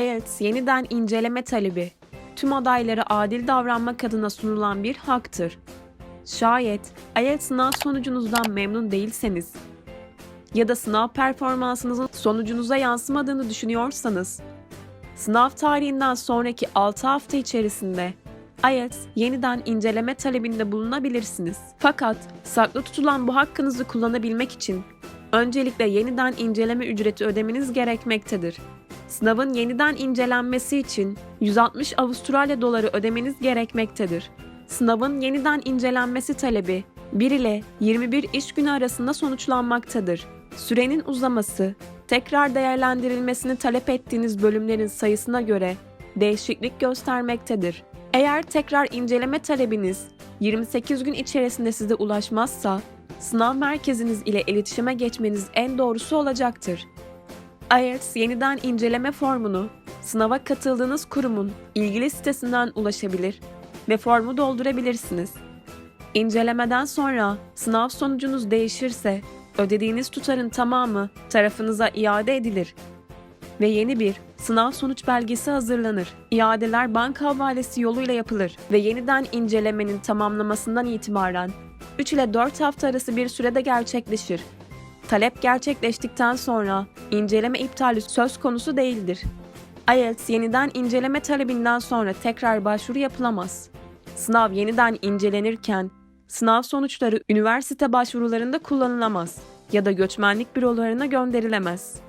IELTS yeniden inceleme talebi tüm adaylara adil davranmak adına sunulan bir haktır. Şayet IELTS sınav sonucunuzdan memnun değilseniz ya da sınav performansınızın sonucunuza yansımadığını düşünüyorsanız, sınav tarihinden sonraki 6 hafta içerisinde IELTS yeniden inceleme talebinde bulunabilirsiniz. Fakat saklı tutulan bu hakkınızı kullanabilmek için öncelikle yeniden inceleme ücreti ödemeniz gerekmektedir. Sınavın yeniden incelenmesi için 160 Avustralya doları ödemeniz gerekmektedir. Sınavın yeniden incelenmesi talebi 1 ile 21 iş günü arasında sonuçlanmaktadır. Sürenin uzaması, tekrar değerlendirilmesini talep ettiğiniz bölümlerin sayısına göre değişiklik göstermektedir. Eğer tekrar inceleme talebiniz 28 gün içerisinde size ulaşmazsa, sınav merkeziniz ile iletişime geçmeniz en doğrusu olacaktır. IELTS yeniden inceleme formunu sınava katıldığınız kurumun ilgili sitesinden ulaşabilir ve formu doldurabilirsiniz. İncelemeden sonra sınav sonucunuz değişirse ödediğiniz tutarın tamamı tarafınıza iade edilir ve yeni bir sınav sonuç belgesi hazırlanır. İadeler banka havalesi yoluyla yapılır ve yeniden incelemenin tamamlamasından itibaren 3 ile 4 hafta arası bir sürede gerçekleşir. Talep gerçekleştikten sonra inceleme iptali söz konusu değildir. IELTS yeniden inceleme talebinden sonra tekrar başvuru yapılamaz. Sınav yeniden incelenirken sınav sonuçları üniversite başvurularında kullanılamaz ya da göçmenlik bürolarına gönderilemez.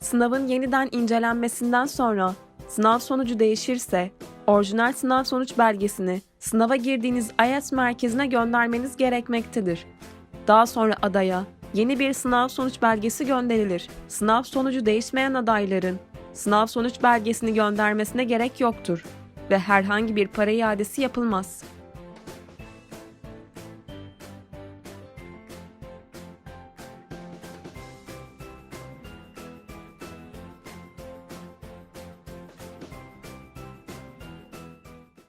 Sınavın yeniden incelenmesinden sonra sınav sonucu değişirse orijinal sınav sonuç belgesini sınava girdiğiniz IELTS merkezine göndermeniz gerekmektedir. Daha sonra adaya yeni bir sınav sonuç belgesi gönderilir. Sınav sonucu değişmeyen adayların sınav sonuç belgesini göndermesine gerek yoktur ve herhangi bir para iadesi yapılmaz.